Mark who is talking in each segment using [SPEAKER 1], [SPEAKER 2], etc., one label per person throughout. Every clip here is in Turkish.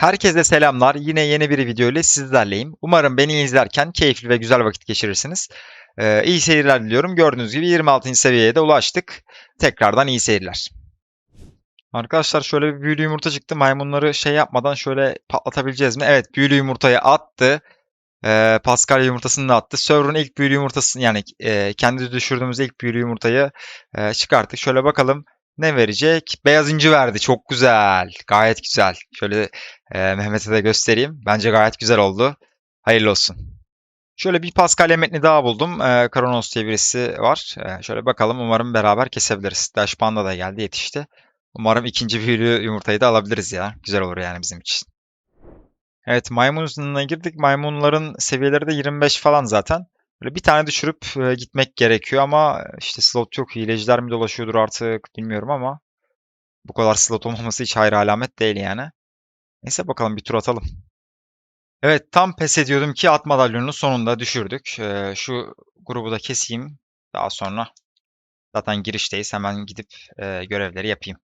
[SPEAKER 1] Herkese selamlar. Yine yeni bir video ile sizlerleyim. Umarım beni izlerken keyifli ve güzel vakit geçirirsiniz. Ee, iyi seyirler diliyorum. Gördüğünüz gibi 26. seviyeye de ulaştık. Tekrardan iyi seyirler. Arkadaşlar şöyle bir büyülü yumurta çıktı. Maymunları şey yapmadan şöyle patlatabileceğiz mi? Evet büyülü yumurtayı attı. Ee, Pascal yumurtasını da attı. Server'ın ilk büyülü yumurtasını yani e, kendi düşürdüğümüz ilk büyülü yumurtayı e, çıkarttık. Şöyle bakalım ne verecek? Beyaz inci verdi. Çok güzel. Gayet güzel. Şöyle e, Mehmet'e de göstereyim. Bence gayet güzel oldu. Hayırlı olsun. Şöyle bir Pascal metni daha buldum. E, Kronos diye birisi var. E, şöyle bakalım. Umarım beraber kesebiliriz. Dash da geldi yetişti. Umarım ikinci büyülü yumurtayı da alabiliriz ya. Güzel olur yani bizim için. Evet maymun uzunluğuna girdik. Maymunların seviyeleri de 25 falan zaten. Böyle bir tane düşürüp e, gitmek gerekiyor ama işte slot yok. Hileciler mi dolaşıyordur artık bilmiyorum ama bu kadar slot olmaması hiç hayra alamet değil yani. Neyse bakalım bir tur atalım. Evet tam pes ediyordum ki at madalyonunu sonunda düşürdük. Ee, şu grubu da keseyim. Daha sonra zaten girişteyiz. Hemen gidip e, görevleri yapayım.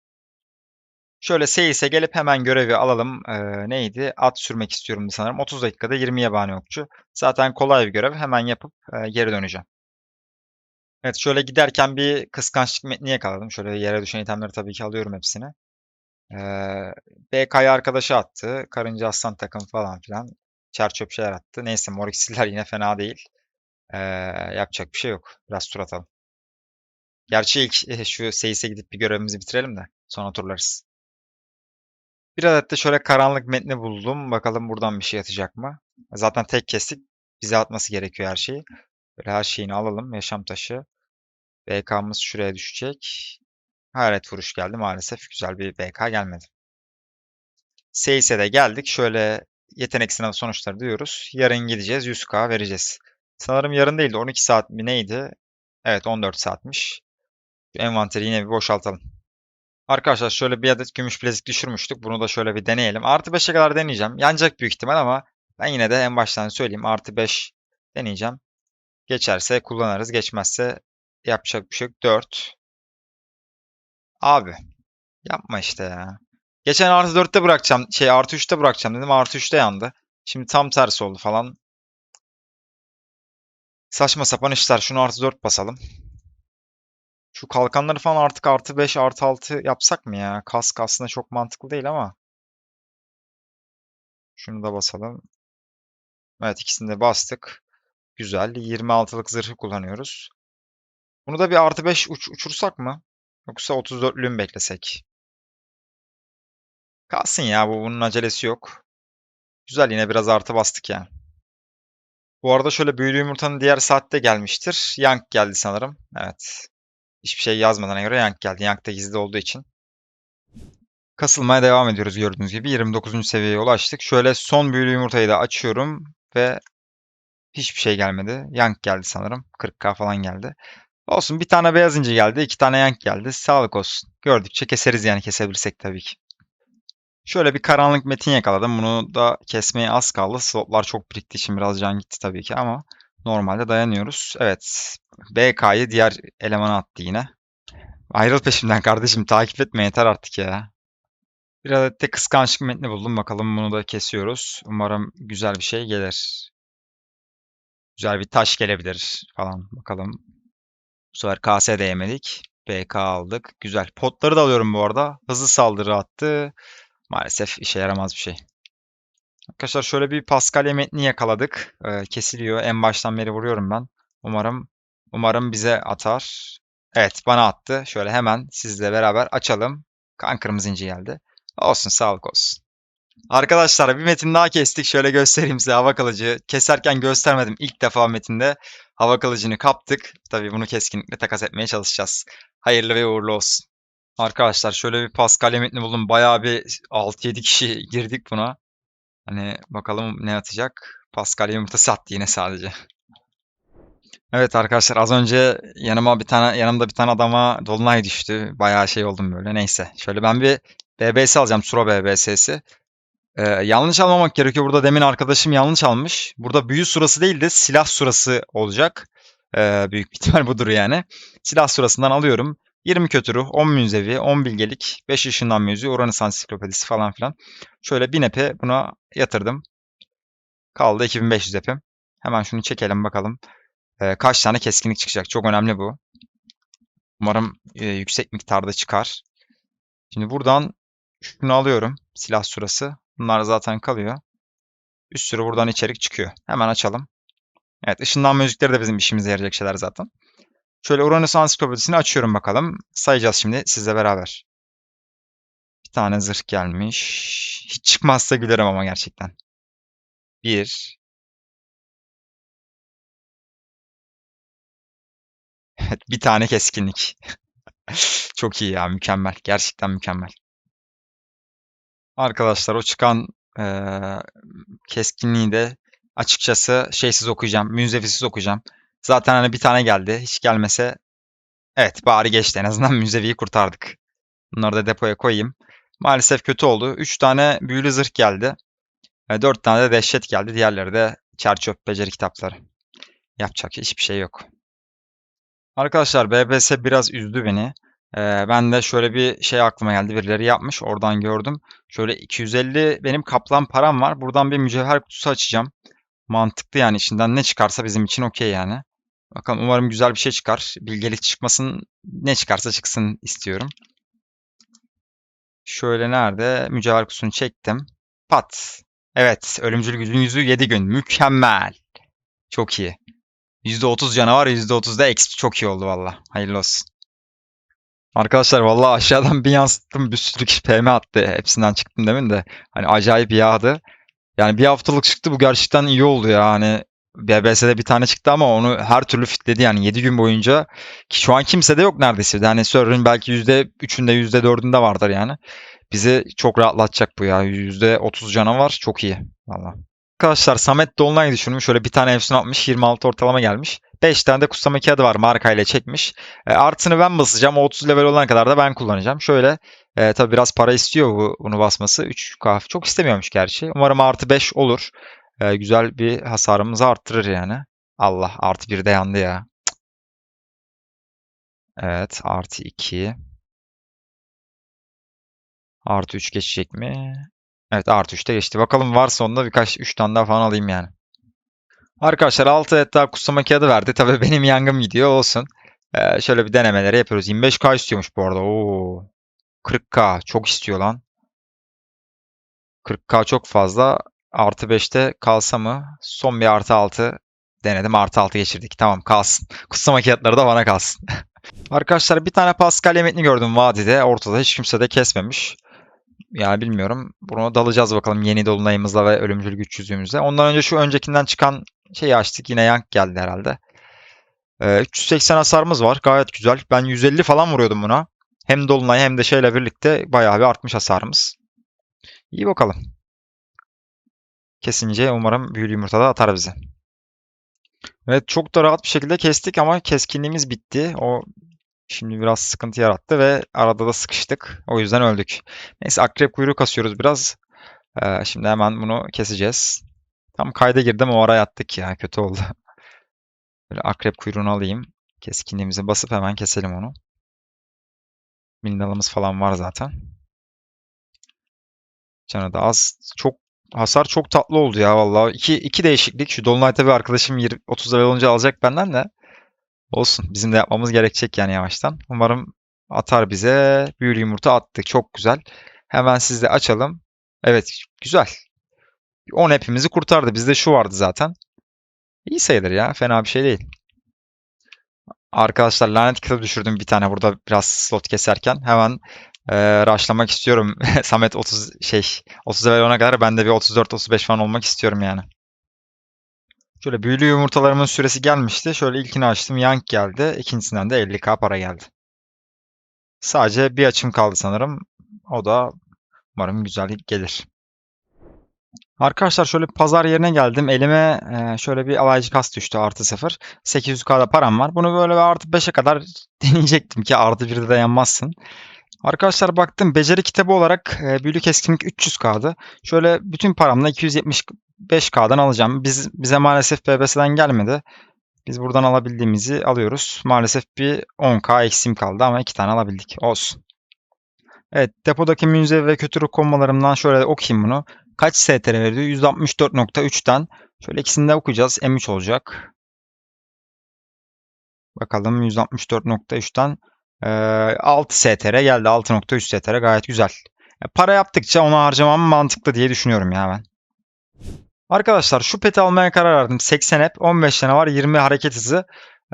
[SPEAKER 1] Şöyle Seyis'e gelip hemen görevi alalım. Ee, neydi? At sürmek istiyorum sanırım. 30 dakikada 20 yabani okçu. Zaten kolay bir görev. Hemen yapıp e, geri döneceğim. Evet şöyle giderken bir kıskançlık metni yakaladım. Şöyle yere düşen itemleri tabii ki alıyorum hepsini. Ee, BK'yı arkadaşı attı. Karınca aslan takım falan filan. Çer çöp şeyler attı. Neyse Morixiller yine fena değil. Ee, yapacak bir şey yok. Biraz tur atalım. Gerçi ilk eh, şu Seyis'e gidip bir görevimizi bitirelim de sonra turlarız. Bir adet de şöyle karanlık metni buldum. Bakalım buradan bir şey atacak mı? Zaten tek kestik. Bize atması gerekiyor her şeyi. Böyle her şeyini alalım. Yaşam taşı. BK'mız şuraya düşecek. Hayalet vuruş geldi maalesef. Güzel bir BK gelmedi. Seyis'e de geldik. Şöyle yetenek sınavı sonuçları diyoruz. Yarın gideceğiz. 100k vereceğiz. Sanırım yarın değildi. 12 saat mi neydi? Evet 14 saatmiş. Envanteri yine bir boşaltalım. Arkadaşlar şöyle bir adet gümüş bilezik düşürmüştük. Bunu da şöyle bir deneyelim. Artı 5'e kadar deneyeceğim. Yanacak büyük ihtimal ama ben yine de en baştan söyleyeyim. Artı 5 deneyeceğim. Geçerse kullanırız. Geçmezse yapacak bir şey yok. 4. Abi. Yapma işte ya. Geçen artı 4'te bırakacağım. Şey artı 3'te bırakacağım dedim. Artı 3'te yandı. Şimdi tam tersi oldu falan. Saçma sapan işler. Şunu artı 4 basalım. Şu kalkanları falan artık artı 5 artı 6 yapsak mı ya? Kask aslında çok mantıklı değil ama. Şunu da basalım. Evet ikisini de bastık. Güzel. 26'lık zırhı kullanıyoruz. Bunu da bir artı 5 uç uçursak mı? Yoksa 34'lüğü mü beklesek? Kalsın ya bu bunun acelesi yok. Güzel yine biraz artı bastık yani. Bu arada şöyle büyülü yumurtanın diğer saatte gelmiştir. Yank geldi sanırım. Evet. Hiçbir şey yazmadığına göre Yank geldi. Yank da gizli olduğu için. Kasılmaya devam ediyoruz gördüğünüz gibi. 29. seviyeye ulaştık. Şöyle son büyülü yumurtayı da açıyorum ve hiçbir şey gelmedi. Yank geldi sanırım. 40k falan geldi. Olsun bir tane beyaz inci geldi. iki tane yank geldi. Sağlık olsun. Gördükçe keseriz yani kesebilirsek tabii ki. Şöyle bir karanlık metin yakaladım. Bunu da kesmeye az kaldı. Slotlar çok biriktiği için biraz can gitti tabii ki ama normalde dayanıyoruz. Evet. BK'yı diğer elemana attı yine. Ayrıl peşimden kardeşim. Takip etme yeter artık ya. Bir adet de kıskançlık metni buldum. Bakalım bunu da kesiyoruz. Umarım güzel bir şey gelir. Güzel bir taş gelebilir falan. Bakalım. Bu sefer KS değmedik. BK aldık. Güzel. Potları da alıyorum bu arada. Hızlı saldırı attı. Maalesef işe yaramaz bir şey. Arkadaşlar şöyle bir Pascal metni yakaladık. Ee, kesiliyor. En baştan beri vuruyorum ben. Umarım umarım bize atar. Evet bana attı. Şöyle hemen sizle beraber açalım. Kan kırmızı inci geldi. Olsun sağlık olsun. Arkadaşlar bir metin daha kestik. Şöyle göstereyim size hava kılıcı. Keserken göstermedim. İlk defa metinde hava kılıcını kaptık. Tabii bunu keskinlikle takas etmeye çalışacağız. Hayırlı ve uğurlu olsun. Arkadaşlar şöyle bir Pascal metni buldum. Bayağı bir 6-7 kişi girdik buna. Hani bakalım ne atacak. Pascal yumurtası attı yine sadece. Evet arkadaşlar az önce yanıma bir tane yanımda bir tane adama dolunay düştü. Bayağı şey oldum böyle. Neyse. Şöyle ben bir BBS alacağım. Suro BBS'si. Ee, yanlış almamak gerekiyor. Burada demin arkadaşım yanlış almış. Burada büyü surası değil de silah surası olacak. Ee, büyük ihtimal budur yani. Silah surasından alıyorum. 20 kötü ruh, 10 münzevi, 10 bilgelik, 5 ışınlanma yüzüğü, Uranüs ansiklopedisi falan filan. Şöyle 1000 epi buna yatırdım. Kaldı 2500 epim. Hemen şunu çekelim bakalım. Ee, kaç tane keskinlik çıkacak? Çok önemli bu. Umarım e, yüksek miktarda çıkar. Şimdi buradan şunu alıyorum. Silah sırası. Bunlar zaten kalıyor. Üst sürü buradan içerik çıkıyor. Hemen açalım. Evet ışınlanma müzikleri de bizim işimize yarayacak şeyler zaten. Şöyle Uranüs ansiklopedisini açıyorum bakalım. Sayacağız şimdi sizle beraber. Bir tane zırh gelmiş. Hiç çıkmazsa gülerim ama gerçekten. Bir. Evet, bir tane keskinlik. Çok iyi ya, mükemmel. Gerçekten mükemmel. Arkadaşlar o çıkan eee, keskinliği de açıkçası şeysiz okuyacağım, münzevisiz okuyacağım. Zaten hani bir tane geldi. Hiç gelmese evet bari geçti. En azından münzeviyi kurtardık. Bunları da depoya koyayım. Maalesef kötü oldu. 3 tane büyülü zırh geldi. 4 tane de dehşet geldi. Diğerleri de çerçöp beceri kitapları. Yapacak hiçbir şey yok. Arkadaşlar BBS biraz üzdü beni. Ee, ben de şöyle bir şey aklıma geldi. Birileri yapmış. Oradan gördüm. Şöyle 250 benim kaplan param var. Buradan bir mücevher kutusu açacağım. Mantıklı yani içinden ne çıkarsa bizim için okey yani. Bakalım umarım güzel bir şey çıkar. Bilgelik çıkmasın. Ne çıkarsa çıksın istiyorum. Şöyle nerede? Mücevher kutusunu çektim. Pat. Evet. Ölümcül gücün yüzü 7 gün. Mükemmel. Çok iyi. %30 canavar, %30 da exp. Çok iyi oldu valla. Hayırlı olsun. Arkadaşlar valla aşağıdan bir yansıttım. Bir sürü kişi PM attı. Hepsinden çıktım demin de. Hani acayip yağdı. Yani bir haftalık çıktı. Bu gerçekten iyi oldu ya. Hani BBS'de bir tane çıktı ama onu her türlü fitledi yani 7 gün boyunca. Ki şu an kimse de yok neredeyse. Yani server'ın belki %3'ünde %4'ünde vardır yani. Bizi çok rahatlatacak bu ya. %30 canavar çok iyi. Valla. Arkadaşlar Samet Dolunay düşünün. Şöyle bir tane efsun atmış. 26 ortalama gelmiş. 5 tane de kutsama kağıdı var markayla çekmiş. E, artısını ben basacağım. O 30 level olana kadar da ben kullanacağım. Şöyle e, tabi biraz para istiyor bu, bunu basması. 3K çok istemiyormuş gerçi. Umarım artı 5 olur. E, güzel bir hasarımızı arttırır yani. Allah artı 1 de yandı ya. Evet artı 2. Artı 3 geçecek mi? Evet artı 3'te geçti. Bakalım varsa onda birkaç 3 tane daha falan alayım yani. Arkadaşlar 6 et daha kutsama kağıdı verdi. Tabii benim yangım gidiyor olsun. Ee, şöyle bir denemeleri yapıyoruz. 25k istiyormuş bu arada. Oo. 40k çok istiyor lan. 40k çok fazla. Artı 5'te kalsa mı? Son bir artı 6 denedim. Artı 6 geçirdik. Tamam kalsın. Kutsama kağıtları da bana kalsın. Arkadaşlar bir tane Pascal yemetini gördüm vadide. Ortada hiç kimse de kesmemiş. Yani bilmiyorum. Bunu dalacağız bakalım yeni dolunayımızla ve ölümcül güç yüzüğümüzle. Ondan önce şu öncekinden çıkan şeyi açtık. Yine yank geldi herhalde. Ee, 380 hasarımız var. Gayet güzel. Ben 150 falan vuruyordum buna. Hem dolunay hem de şeyle birlikte bayağı bir artmış hasarımız. İyi bakalım. Kesince umarım büyülü yumurta da atar bize. Evet çok da rahat bir şekilde kestik ama keskinliğimiz bitti. O Şimdi biraz sıkıntı yarattı ve arada da sıkıştık. O yüzden öldük. Neyse akrep kuyruğu kasıyoruz biraz. Ee, şimdi hemen bunu keseceğiz. Tam kayda girdim o ara yattık ya. Kötü oldu. Böyle akrep kuyruğunu alayım. Keskinliğimizi basıp hemen keselim onu. Mineralımız falan var zaten. Canı da az. Çok hasar çok tatlı oldu ya vallahi. İki, iki değişiklik. Şu Dolunay'ta bir arkadaşım 20, 30 level olunca alacak benden de. Olsun. Bizim de yapmamız gerekecek yani yavaştan. Umarım atar bize. Büyülü yumurta attık. Çok güzel. Hemen sizde açalım. Evet. Güzel. 10 hepimizi kurtardı. Bizde şu vardı zaten. İyi sayılır ya. Fena bir şey değil. Arkadaşlar lanet kitabı düşürdüm bir tane burada biraz slot keserken. Hemen e, rushlamak istiyorum. Samet 30 şey 30 level ona kadar ben de bir 34-35 falan olmak istiyorum yani. Şöyle büyülü yumurtalarımın süresi gelmişti. Şöyle ilkini açtım. Yank geldi. İkincisinden de 50k para geldi. Sadece bir açım kaldı sanırım. O da umarım güzel gelir. Arkadaşlar şöyle pazar yerine geldim. Elime e, şöyle bir alaycı kas düştü artı 0. 800k'da param var. Bunu böyle artı 5'e kadar deneyecektim ki artı 1'de de yanmazsın. Arkadaşlar baktım beceri kitabı olarak e, büyülü keskinlik 300k'dı. Şöyle bütün paramla 275K'dan alacağım. Biz, bize maalesef BBS'den gelmedi. Biz buradan alabildiğimizi alıyoruz. Maalesef bir 10k eksim kaldı ama iki tane alabildik. Olsun. Evet depodaki münzevi ve kötü kommalarımdan şöyle okuyayım bunu. Kaç STR veriyor? 164.3'ten. Şöyle ikisini de okuyacağız. M3 olacak. Bakalım 164.3'ten ee, 6 STR geldi. 6.3 STR gayet güzel. Ya, para yaptıkça onu harcamam mantıklı diye düşünüyorum ya ben. Arkadaşlar şu peti almaya karar verdim. 80 hep 15 tane var 20 hareket hızı.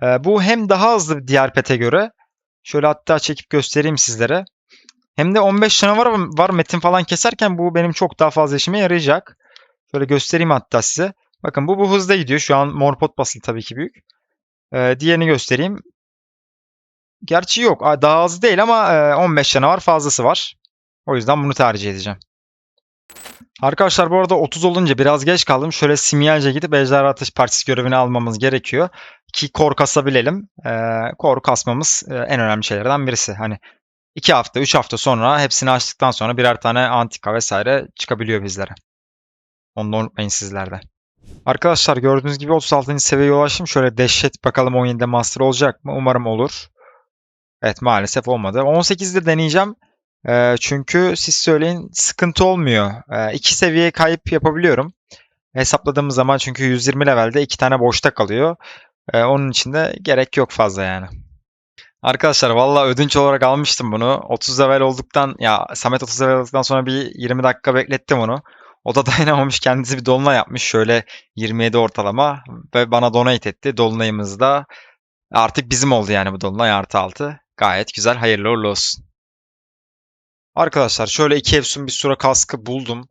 [SPEAKER 1] Ee, bu hem daha hızlı diğer pete göre. Şöyle hatta çekip göstereyim sizlere. Hem de 15 tane var, var metin falan keserken bu benim çok daha fazla işime yarayacak. Şöyle göstereyim hatta size. Bakın bu bu hızda gidiyor. Şu an mor pot basılı tabii ki büyük. Ee, diğerini göstereyim. Gerçi yok. Daha hızlı değil ama 15 tane var fazlası var. O yüzden bunu tercih edeceğim. Arkadaşlar bu arada 30 olunca biraz geç kaldım. Şöyle simyalce gidip Ejderha Ateş Partisi görevini almamız gerekiyor. Ki kor kasabilelim. Ee, kor kasmamız e, en önemli şeylerden birisi. Hani 2 hafta, 3 hafta sonra hepsini açtıktan sonra birer tane antika vesaire çıkabiliyor bizlere. Onu unutmayın sizlerde. Arkadaşlar gördüğünüz gibi 36. seviyeye ulaştım. Şöyle dehşet bakalım 17'de master olacak mı? Umarım olur. Evet maalesef olmadı. 18'de deneyeceğim. E, çünkü siz söyleyin sıkıntı olmuyor. E, iki seviye kayıp yapabiliyorum. Hesapladığımız zaman çünkü 120 levelde iki tane boşta kalıyor. E, onun için de gerek yok fazla yani. Arkadaşlar valla ödünç olarak almıştım bunu. 30 level olduktan ya Samet 30 level olduktan sonra bir 20 dakika beklettim onu. O da dayanamamış kendisi bir dolunay yapmış. Şöyle 27 ortalama ve bana donate etti. Dolunayımız da artık bizim oldu yani bu dolunay artı 6. Gayet güzel hayırlı uğurlu olsun. Arkadaşlar şöyle iki Efsun bir sura kaskı buldum.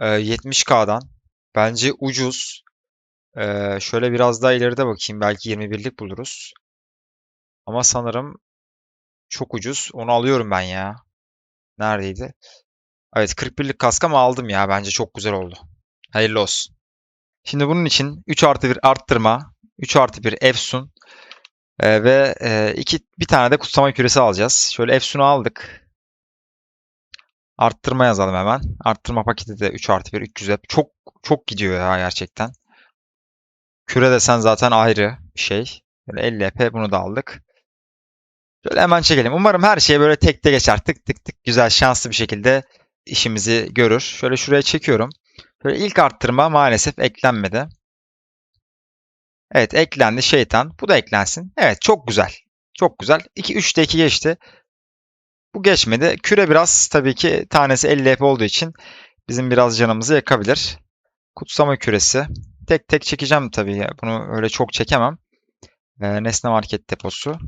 [SPEAKER 1] Ee, 70k'dan. Bence ucuz. Ee, şöyle biraz daha ileride bakayım. Belki 21'lik buluruz. Ama sanırım çok ucuz. Onu alıyorum ben ya. Neredeydi? Evet 41'lik kask ama aldım ya. Bence çok güzel oldu. Hayırlı olsun. Şimdi bunun için 3 artı 1 arttırma. 3 artı 1 Efsun. Ee, ve e, iki, bir tane de kutsama küresi alacağız. Şöyle Efsun'u aldık. Arttırma yazalım hemen. Arttırma paketi de 3 artı 1 300 hep. Çok çok gidiyor ya gerçekten. Küre desen zaten ayrı bir şey. Böyle 50 EP bunu da aldık. Şöyle hemen çekelim. Umarım her şey böyle tek tek geçer. Tık tık tık güzel şanslı bir şekilde işimizi görür. Şöyle şuraya çekiyorum. Şöyle ilk arttırma maalesef eklenmedi. Evet eklendi şeytan. Bu da eklensin. Evet çok güzel. Çok güzel. 2 3'te 2 geçti. Bu geçmedi. Küre biraz tabii ki tanesi 50 EP olduğu için bizim biraz canımızı yakabilir. Kutsama küresi. Tek tek çekeceğim tabii. Bunu öyle çok çekemem. Ee, nesne market deposu.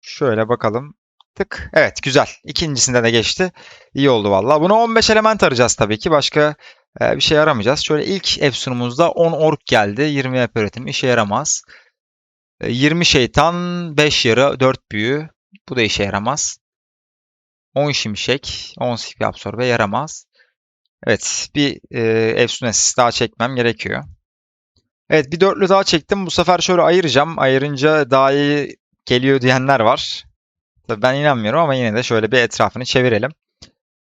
[SPEAKER 1] Şöyle bakalım. Tık. Evet güzel. İkincisinde de geçti. İyi oldu valla. Buna 15 element arayacağız tabii ki. Başka bir şey aramayacağız. Şöyle ilk Efsun'umuzda 10 ork geldi. 20 EP üretim. işe yaramaz. E, 20 şeytan, 5 yarı, 4 büyü. Bu da işe yaramaz. 10 şimşek, 10 sipi absorbe yaramaz. Evet, bir e, Efsunes daha çekmem gerekiyor. Evet, bir dörtlü daha çektim. Bu sefer şöyle ayıracağım. Ayırınca daha iyi geliyor diyenler var. Tabii ben inanmıyorum ama yine de şöyle bir etrafını çevirelim.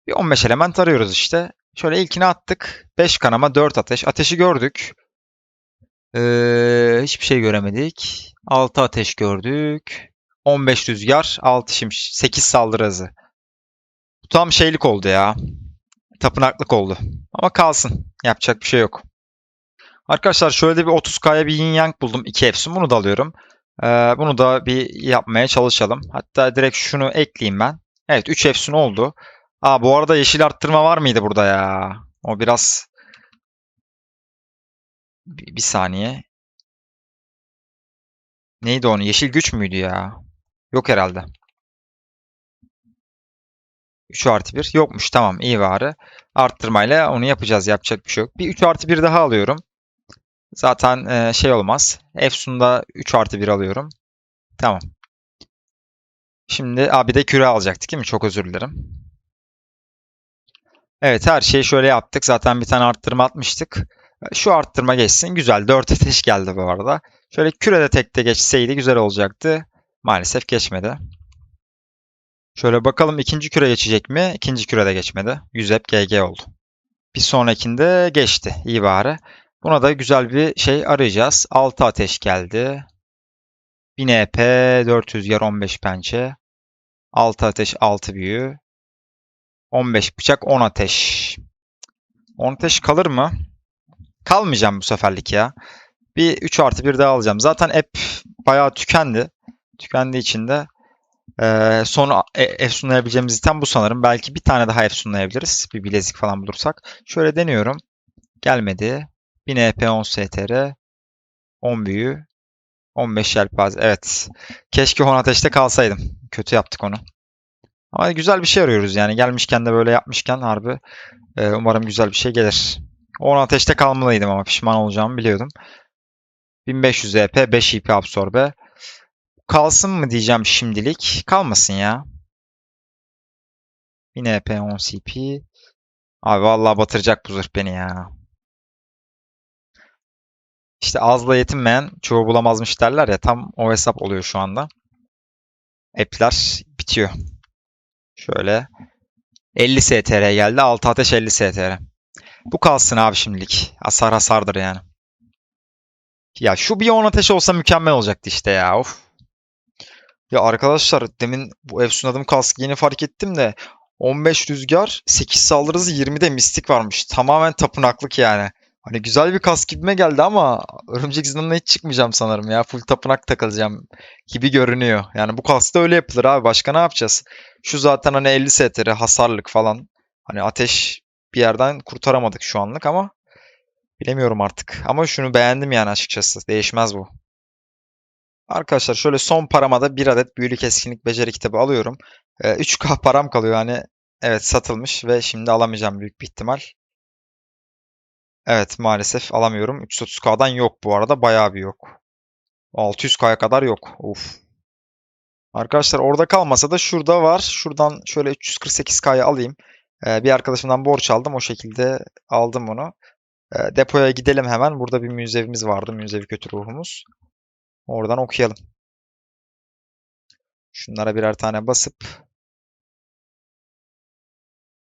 [SPEAKER 1] Bir 15 element arıyoruz işte. Şöyle ilkini attık. 5 kanama, 4 ateş. Ateşi gördük. Ee, hiçbir şey göremedik. 6 ateş gördük. 15 rüzgar, 6 şimş, 8 saldırı hızı. Bu tam şeylik oldu ya. Tapınaklık oldu. Ama kalsın. Yapacak bir şey yok. Arkadaşlar şöyle bir 30k'ya bir yin yang buldum. 2 Efsun. Bunu da alıyorum. Ee, bunu da bir yapmaya çalışalım. Hatta direkt şunu ekleyeyim ben. Evet 3 Efsun oldu. Aa bu arada yeşil arttırma var mıydı burada ya? O biraz... Bir, bir saniye. Neydi onu? Yeşil güç müydü ya? Yok herhalde. 3 artı 1 yokmuş. Tamam iyi bari. Arttırmayla onu yapacağız. Yapacak bir şey yok. Bir 3 artı 1 daha alıyorum. Zaten e, şey olmaz. Efsun'da 3 artı 1 alıyorum. Tamam. Şimdi abi de küre alacaktık değil mi? Çok özür dilerim. Evet her şeyi şöyle yaptık. Zaten bir tane arttırma atmıştık. Şu arttırma geçsin. Güzel. 4 ateş geldi bu arada. Şöyle küre de tekte geçseydi güzel olacaktı. Maalesef geçmedi. Şöyle bakalım ikinci küre geçecek mi? İkinci küre de geçmedi. 100 hep GG oldu. Bir sonrakinde geçti. İyi bari. Buna da güzel bir şey arayacağız. 6 ateş geldi. 1000 EP, 400 yer 15 pençe. 6 ateş 6 büyü. 15 bıçak 10 ateş. 10 ateş kalır mı? Kalmayacağım bu seferlik ya. Bir 3 artı 1 daha alacağım. Zaten app bayağı tükendi. Tükendiği için de eee son e- efsunlayabileceğimiz item bu sanırım. Belki bir tane daha efsunlayabiliriz. Bir bilezik falan bulursak. Şöyle deniyorum. Gelmedi. 1000 EP 10 STR. 10 büyü. 15 yelpaze. Evet. Keşke 10 ateşte kalsaydım. Kötü yaptık onu. Ama güzel bir şey arıyoruz yani. Gelmişken de böyle yapmışken harbi e, umarım güzel bir şey gelir. 10 ateşte kalmalıydım ama pişman olacağımı biliyordum. 1500 EP, 5 EP absorbe. Kalsın mı diyeceğim şimdilik. Kalmasın ya. 1000 EP, 10 CP. Abi vallahi batıracak bu zırh beni ya. İşte azla yetinmeyen çoğu bulamazmış derler ya. Tam o hesap oluyor şu anda. App'ler bitiyor. Şöyle 50 STR geldi. 6 ateş 50 STR. Bu kalsın abi şimdilik. Hasar hasardır yani. Ya şu bir 10 ateş olsa mükemmel olacaktı işte ya. Of. Ya arkadaşlar demin bu Efsunad'ım kask yeni fark ettim de 15 rüzgar 8 saldırı hızı 20'de mistik varmış. Tamamen tapınaklık yani. Hani güzel bir kask gibime geldi ama örümcek zindanına hiç çıkmayacağım sanırım ya. Full tapınak takılacağım gibi görünüyor. Yani bu kaskta öyle yapılır abi. Başka ne yapacağız? Şu zaten hani 50 STR hasarlık falan. Hani ateş bir yerden kurtaramadık şu anlık ama bilemiyorum artık. Ama şunu beğendim yani açıkçası. Değişmez bu. Arkadaşlar şöyle son parama bir adet büyülü keskinlik beceri kitabı alıyorum. Ee, 3K param kalıyor yani. Evet satılmış ve şimdi alamayacağım büyük bir ihtimal. Evet maalesef alamıyorum. 330K'dan yok bu arada. Bayağı bir yok. 600K'ya kadar yok. Uf. Arkadaşlar orada kalmasa da şurada var. Şuradan şöyle 348K'ya alayım. Ee, bir arkadaşımdan borç aldım. O şekilde aldım onu. Ee, depoya gidelim hemen. Burada bir müzevimiz vardı. Müzevi kötü ruhumuz. Oradan okuyalım. Şunlara birer tane basıp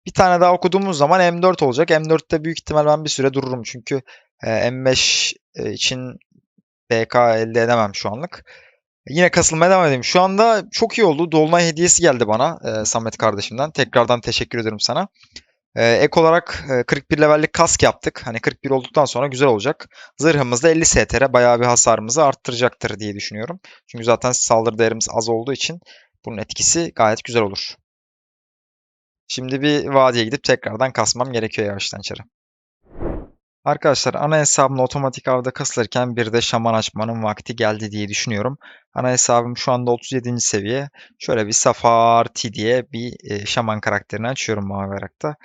[SPEAKER 1] bir tane daha okuduğumuz zaman M4 olacak. M4'te büyük ihtimal ben bir süre dururum. Çünkü e, M5 e, için BK elde edemem şu anlık. Yine kasılmaya devam edeyim. Şu anda çok iyi oldu. Dolunay hediyesi geldi bana e, Samet kardeşimden. Tekrardan teşekkür ederim sana. Ek olarak e, 41 levellik kask yaptık. Hani 41 olduktan sonra güzel olacak. Zırhımız da 50 STR bayağı bir hasarımızı arttıracaktır diye düşünüyorum. Çünkü zaten saldırı değerimiz az olduğu için bunun etkisi gayet güzel olur. Şimdi bir vadiye gidip tekrardan kasmam gerekiyor yavaştan içeri. Arkadaşlar ana hesabımla otomatik avda kasılırken bir de şaman açmanın vakti geldi diye düşünüyorum. Ana hesabım şu anda 37. seviye. Şöyle bir Safar T diye bir e, şaman karakterini açıyorum mavi ayarakta.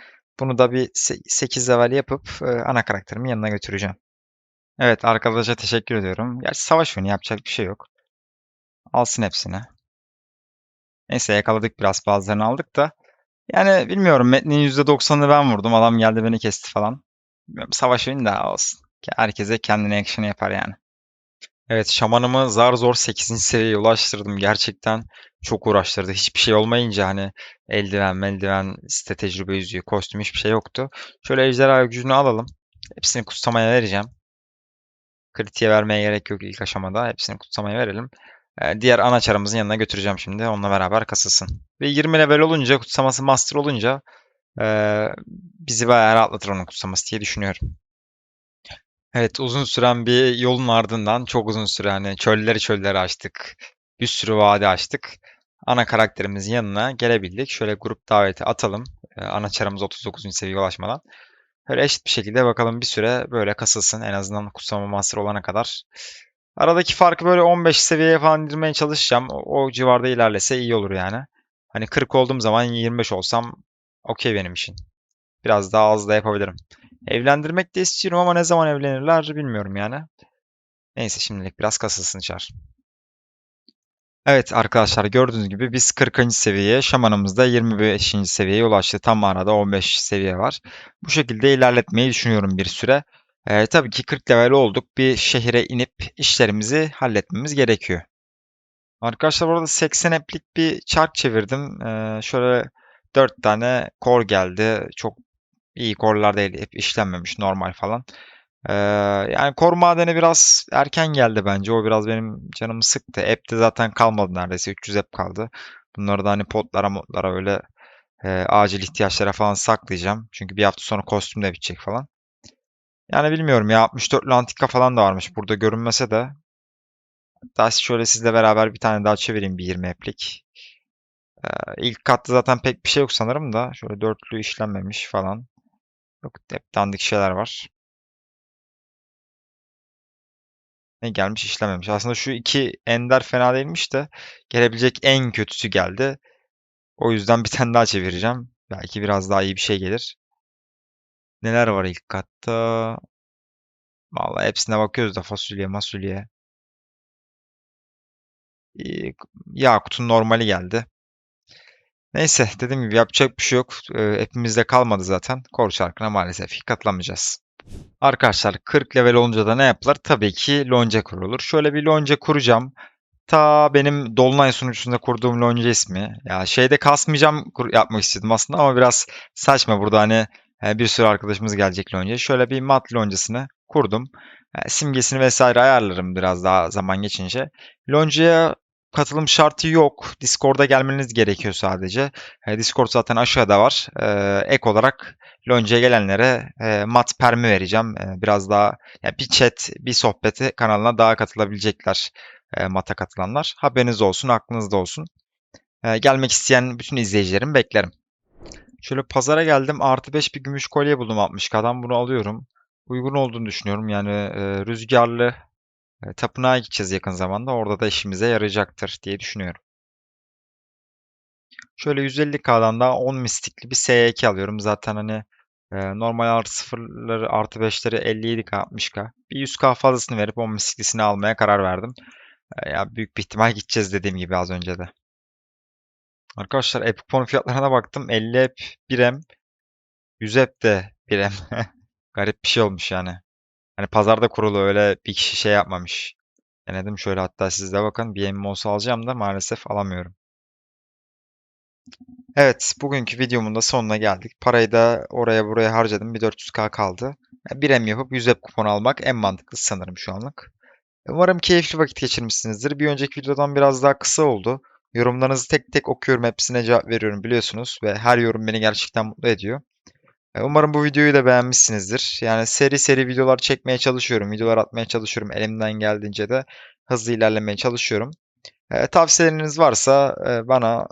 [SPEAKER 1] Bunu da bir 8 level yapıp e, ana karakterimin yanına götüreceğim. Evet arkadaşa teşekkür ediyorum. Gerçi savaş oyunu yapacak bir şey yok. Alsın hepsini. Neyse yakaladık biraz bazılarını aldık da. Yani bilmiyorum metnin %90'ını ben vurdum. Adam geldi beni kesti falan. Savaş oyunu da olsun. Herkese kendine yakışanı yapar yani. Evet şamanımı zar zor 8. seviyeye ulaştırdım. Gerçekten çok uğraştırdı. Hiçbir şey olmayınca hani eldiven, meldiven, site tecrübe yüzüğü, kostüm hiçbir şey yoktu. Şöyle ejderha gücünü alalım. Hepsini kutsamaya vereceğim. Kritiğe vermeye gerek yok ilk aşamada. Hepsini kutsamaya verelim. Ee, diğer ana çarımızın yanına götüreceğim şimdi. Onunla beraber kasılsın. Ve 20 level olunca, kutsaması master olunca ee, bizi bayağı rahatlatır onun kutsaması diye düşünüyorum. Evet uzun süren bir yolun ardından çok uzun süre hani çölleri çölleri açtık. Bir sürü vade açtık. Ana karakterimizin yanına gelebildik. Şöyle grup daveti atalım. Ee, ana çarımız 39. seviyeye ulaşmadan. Böyle eşit bir şekilde bakalım bir süre böyle kasılsın. En azından kutsama master olana kadar. Aradaki farkı böyle 15 seviyeye falan indirmeye çalışacağım. O, o civarda ilerlese iyi olur yani. Hani 40 olduğum zaman 25 olsam okey benim için. Biraz daha az da yapabilirim. Evlendirmek de istiyorum ama ne zaman evlenirler bilmiyorum yani. Neyse şimdilik biraz kasılsın çar. Evet arkadaşlar gördüğünüz gibi biz 40. seviyeye, şamanımız da 25. seviyeye ulaştı. Tam arada 15 seviye var. Bu şekilde ilerletmeyi düşünüyorum bir süre. Ee, tabii ki 40 level olduk. Bir şehire inip işlerimizi halletmemiz gerekiyor. Arkadaşlar burada 80 app'lik bir çark çevirdim. Ee, şöyle 4 tane core geldi. Çok iyi core'lar değil. Hep işlenmemiş normal falan. Ee, yani kor madeni biraz erken geldi bence. O biraz benim canımı sıktı. App'te zaten kalmadı neredeyse. 300 app kaldı. Bunları da hani potlara modlara öyle e, acil ihtiyaçlara falan saklayacağım. Çünkü bir hafta sonra kostüm de bitecek falan. Yani bilmiyorum ya 64 Lantika falan da varmış. Burada görünmese de. Daha şöyle sizle beraber bir tane daha çevireyim bir 20 app'lik. Ee, ilk katta zaten pek bir şey yok sanırım da. Şöyle dörtlü işlenmemiş falan. Yok hep dandik şeyler var. Ne gelmiş işlememiş. Aslında şu iki ender fena değilmiş de gelebilecek en kötüsü geldi. O yüzden bir tane daha çevireceğim. Belki biraz daha iyi bir şey gelir. Neler var ilk katta? Vallahi hepsine bakıyoruz da fasulye, masulye. Ee, Yakut'un normali geldi. Neyse dediğim gibi yapacak bir şey yok. Ee, hepimizde kalmadı zaten. Kor çarkına maalesef katılamayacağız. Arkadaşlar 40 level olunca da ne yapılır? Tabii ki lonca kurulur. Şöyle bir lonca kuracağım. Ta benim Dolunay sunucusunda kurduğum lonca ismi. Ya şeyde kasmayacağım yapmak istedim aslında ama biraz saçma burada hani bir sürü arkadaşımız gelecek lonca. Şöyle bir mat loncasını kurdum. E, simgesini vesaire ayarlarım biraz daha zaman geçince. Loncaya katılım şartı yok. Discord'a gelmeniz gerekiyor sadece. E, Discord zaten aşağıda var. Ek olarak loncaya gelenlere e, mat permi vereceğim. Biraz daha ya bir chat, bir sohbeti kanalına daha katılabilecekler e, mata katılanlar. Haberiniz olsun, aklınızda olsun. Gelmek isteyen bütün izleyicilerimi beklerim. Şöyle pazara geldim. Artı 5 bir gümüş kolye buldum 60k'dan. Bunu alıyorum. Uygun olduğunu düşünüyorum. Yani e, rüzgarlı e, tapınağa gideceğiz yakın zamanda. Orada da işimize yarayacaktır diye düşünüyorum. Şöyle 150k'dan da 10 mistikli bir S2 alıyorum. Zaten hani e, normal artı sıfırları artı 5'leri 57k 60k. Bir 100k fazlasını verip 10 mistiklisini almaya karar verdim. E, ya büyük bir ihtimal gideceğiz dediğim gibi az önce de. Arkadaşlar Epic Pony fiyatlarına baktım. 50 ep 1M, 100 ep de 1M. Garip bir şey olmuş yani. Hani pazarda kurulu öyle bir kişi şey yapmamış. Denedim şöyle hatta siz de bakın bir emim olsa alacağım da maalesef alamıyorum. Evet bugünkü videomun da sonuna geldik. Parayı da oraya buraya harcadım. Bir 400k kaldı. Bir em yapıp 100 ep kupon almak en mantıklısı sanırım şu anlık. Umarım keyifli vakit geçirmişsinizdir. Bir önceki videodan biraz daha kısa oldu. Yorumlarınızı tek tek okuyorum, hepsine cevap veriyorum biliyorsunuz ve her yorum beni gerçekten mutlu ediyor. E, Umarım bu videoyu da beğenmişsinizdir. Yani seri seri videolar çekmeye çalışıyorum, videolar atmaya çalışıyorum. Elimden geldiğince de hızlı ilerlemeye çalışıyorum. E, tavsiyeleriniz varsa e, bana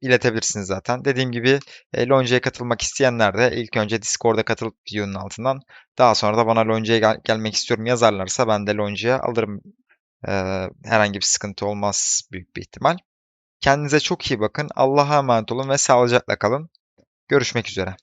[SPEAKER 1] iletebilirsiniz zaten. Dediğim gibi e, Lonca'ya katılmak isteyenler de ilk önce Discord'a katılıp videonun altından daha sonra da bana Lonca'ya gel- gelmek istiyorum yazarlarsa ben de Lonca'ya alırım. E, herhangi bir sıkıntı olmaz büyük bir ihtimal. Kendinize çok iyi bakın. Allah'a emanet olun ve sağlıcakla kalın. Görüşmek üzere.